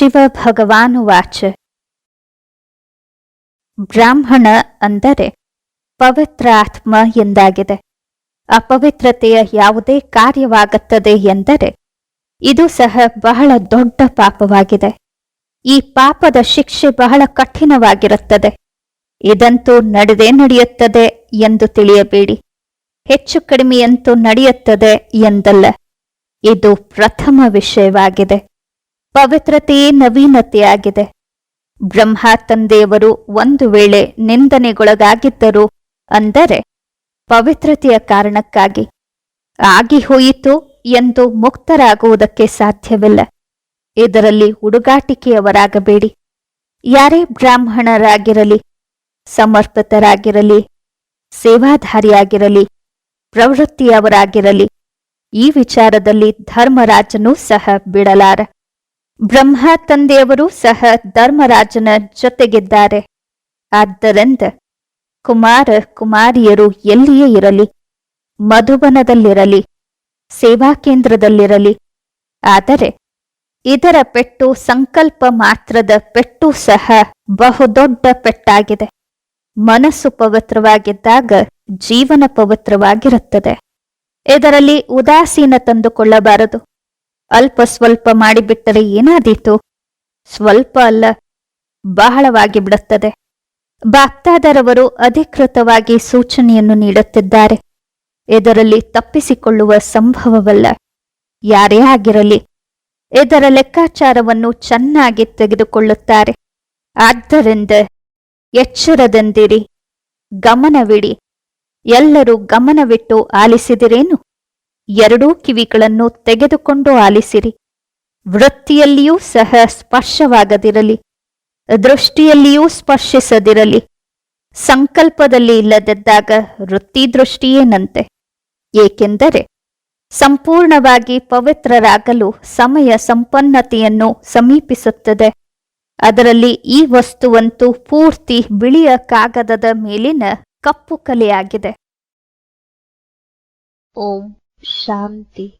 ಶಿವ ಭಗವಾನುವಾಚ ಬ್ರಾಹ್ಮಣ ಅಂದರೆ ಪವಿತ್ರ ಆತ್ಮ ಎಂದಾಗಿದೆ. ಅಪವಿತ್ರತೆಯ ಯಾವುದೇ ಕಾರ್ಯವಾಗುತ್ತದೆ ಎಂದರೆ ಇದು ಸಹ ಬಹಳ ದೊಡ್ಡ ಪಾಪವಾಗಿದೆ. ಈ ಪಾಪದ ಶಿಕ್ಷೆ ಬಹಳ ಕಠಿಣವಾಗಿರುತ್ತದೆ. ಇದಂತೂ ನಡೆದೇ ನಡೆಯುತ್ತದೆ ಎಂದು ತಿಳಿಯಬೇಡಿ. ಹೆಚ್ಚು ಕಡಿಮೆಯಂತೂ ನಡೆಯುತ್ತದೆ ಎಂದಲ್ಲ. ಇದು ಪ್ರಥಮ ವಿಷಯವಾಗಿದೆ. ಪವಿತ್ರತೆಯೇ ನವೀನತೆಯಾಗಿದೆ. ಬ್ರಹ್ಮ ತಂದೆಯವರು ಒಂದು ವೇಳೆ ನಿಂದನೆಗೊಳಗಾಗಿದ್ದರು ಅಂದರೆ ಪವಿತ್ರತೆಯ ಕಾರಣಕ್ಕಾಗಿ. ಆಗಿ ಹೋಯಿತು ಎಂದು ಮುಕ್ತರಾಗುವುದಕ್ಕೆ ಸಾಧ್ಯವಿಲ್ಲ. ಇದರಲ್ಲಿ ಹುಡುಗಾಟಿಕೆಯವರಾಗಬೇಡಿ. ಯಾರೇ ಬ್ರಾಹ್ಮಣರಾಗಿರಲಿ, ಸಮರ್ಪಿತರಾಗಿರಲಿ, ಸೇವಾಧಾರಿಯಾಗಿರಲಿ, ಪ್ರವೃತ್ತಿಯವರಾಗಿರಲಿ, ಈ ವಿಚಾರದಲ್ಲಿ ಧರ್ಮರಾಜನೂ ಸಹ ಬಿಡಲಾರ. ಬ್ರಹ್ಮ ತಂದೆಯವರು ಸಹ ಧರ್ಮರಾಜನ ಜೊತೆಗಿದ್ದಾರೆ. ಆದ್ದರಿಂದ ಕುಮಾರ ಕುಮಾರಿಯರು ಎಲ್ಲಿಯೇ ಇರಲಿ ಮಧುಬನದಲ್ಲಿರಲಿ ಸೇವಾ ಕೇಂದ್ರದಲ್ಲಿರಲಿ, ಆದರೆ ಇದರ ಪೆಟ್ಟು ಸಂಕಲ್ಪ ಮಾತ್ರದ ಪೆಟ್ಟು ಸಹ ಬಹುದೊಡ್ಡ ಪೆಟ್ಟಾಗಿದೆ. ಮನಸ್ಸು ಪವಿತ್ರವಾಗಿದ್ದಾಗ ಜೀವನ ಪವಿತ್ರವಾಗಿರುತ್ತದೆ. ಇದರಲ್ಲಿ ಉದಾಸೀನ ತಂದುಕೊಳ್ಳಬಾರದು. ಅಲ್ಪ ಸ್ವಲ್ಪ ಮಾಡಿಬಿಟ್ಟರೆ ಏನಾದೀತು? ಸ್ವಲ್ಪ ಅಲ್ಲ, ಬಹಳವಾಗಿ ಬಿಡುತ್ತದೆ. ಬಾಕ್ತಾದರವರು ಅಧಿಕೃತವಾಗಿ ಸೂಚನೆಯನ್ನು ನೀಡುತ್ತಿದ್ದಾರೆ. ಇದರಲ್ಲಿ ತಪ್ಪಿಸಿಕೊಳ್ಳುವ ಸಂಭವವಲ್ಲ. ಯಾರೇ ಆಗಿರಲಿ ಇದರ ಲೆಕ್ಕಾಚಾರವನ್ನು ಚೆನ್ನಾಗಿ ತೆಗೆದುಕೊಳ್ಳುತ್ತಾರೆ. ಆದ್ದರಿಂದ ಎಚ್ಚರದಂದಿರಿ, ಗಮನವಿಡಿ. ಎಲ್ಲರೂ ಗಮನವಿಟ್ಟು ಆಲಿಸಿದಿರೇನು? ಎರಡೂ ಕಿವಿಗಳನ್ನು ತೆಗೆದುಕೊಂಡು ಆಲಿಸಿರಿ. ವೃತ್ತಿಯಲ್ಲಿಯೂ ಸಹ ಸ್ಪರ್ಶವಾಗದಿರಲಿ. ದೃಷ್ಟಿಯಲ್ಲಿಯೂ ಸ್ಪರ್ಶಿಸದಿರಲಿ. ಸಂಕಲ್ಪದಲ್ಲಿ ಇಲ್ಲದಿದ್ದಾಗ ವೃತ್ತಿ ದೃಷ್ಟಿಯೇನಂತೆ ಏಕೆಂದರೆ ಸಂಪೂರ್ಣವಾಗಿ ಪವಿತ್ರರಾಗಲು ಸಮಯ ಸಂಪನ್ನತೆಯನ್ನು ಸಮೀಪಿಸುತ್ತದೆ. ಅದರಲ್ಲಿ ಈ ವಸ್ತುವಂತೂ ಪೂರ್ತಿ ಬಿಳಿಯ ಕಾಗದದ ಮೇಲಿನ ಕಪ್ಪು ಕಲೆಯಾಗಿದೆ. ಓಂ. शांति।